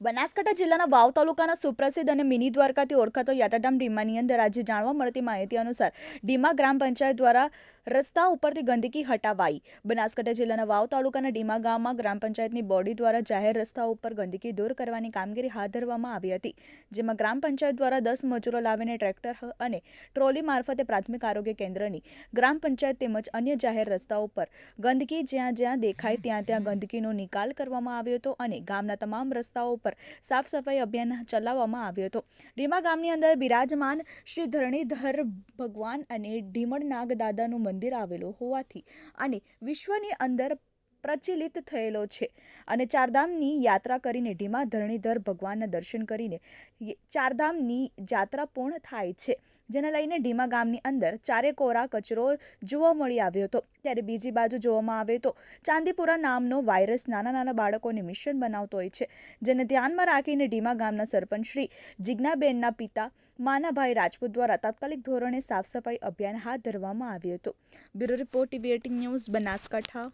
બનાસકાંઠા જિલ્લાના વાવ તાલુકાના સુપ્રસિદ્ધ અને મિની દ્વારકાથી ઓળખાતો યાત્રાધામ ડીમાની અંદર આજે જાણવા મળતી માહિતી અનુસાર ડીમા ગ્રામ પંચાયત દ્વારા રસ્તા ઉપરથી ગંદકી હટાવાઈ. બનાસકાંઠા જિલ્લાના વાવ તાલુકાના ડીમા ગામમાં ગ્રામ પંચાયતની બોડી દ્વારા જાહેર રસ્તા ઉપર ગંદકી દૂર કરવાની કામગીરી હાથ ધરવામાં આવી હતી, જેમાં ગ્રામ પંચાયત દ્વારા દસ મજૂરો લાવીને ટ્રેક્ટર અને ટ્રોલી મારફતે પ્રાથમિક આરોગ્ય કેન્દ્રની ગ્રામ પંચાયત તેમજ અન્ય જાહેર રસ્તાઓ પર ગંદકી જ્યાં જ્યાં દેખાય ત્યાં ત્યાં ગંદકીનો નિકાલ કરવામાં આવ્યો હતો અને ગામના તમામ રસ્તાઓ ઉપર સાફ સફાઈ અભિયાન ચલાવવામાં આવ્યો હતો. ડીમા ગામની અંદર બિરાજમાન શ્રી ધરણીધર ભગવાન અને ઢીમણ નાગ દાદાનું મંદિર આવેલું હોવાથી અને વિશ્વની અંદર પ્રચલિત થયેલો છે. અને ચારધામની યાત્રા કરીને ઢીમા ધરણીધર ભગવાનના દર્શન કરીને ચારધામની યાત્રા પૂર્ણ થાય છે. જેને લઈને ઢીમા ગામની અંદર ચારે કોરા કચરો જોવા મળી આવ્યો હતો. ત્યારે બીજી બાજુ જોવામાં આવે તો ચાંદીપુરા નામનો વાયરસ નાના નાના બાળકોને મિશન બનાવતો હોય છે. જેને ધ્યાનમાં રાખીને ઢીમા ગામના સરપંચ શ્રી જિજ્ઞાબેનના પિતા માનાભાઈ રાજપૂત દ્વારા તાત્કાલિક ધોરણે સાફ સફાઈ અભિયાન હાથ ધરવામાં આવ્યું હતું. Bureau report, TV news, Banaskantha.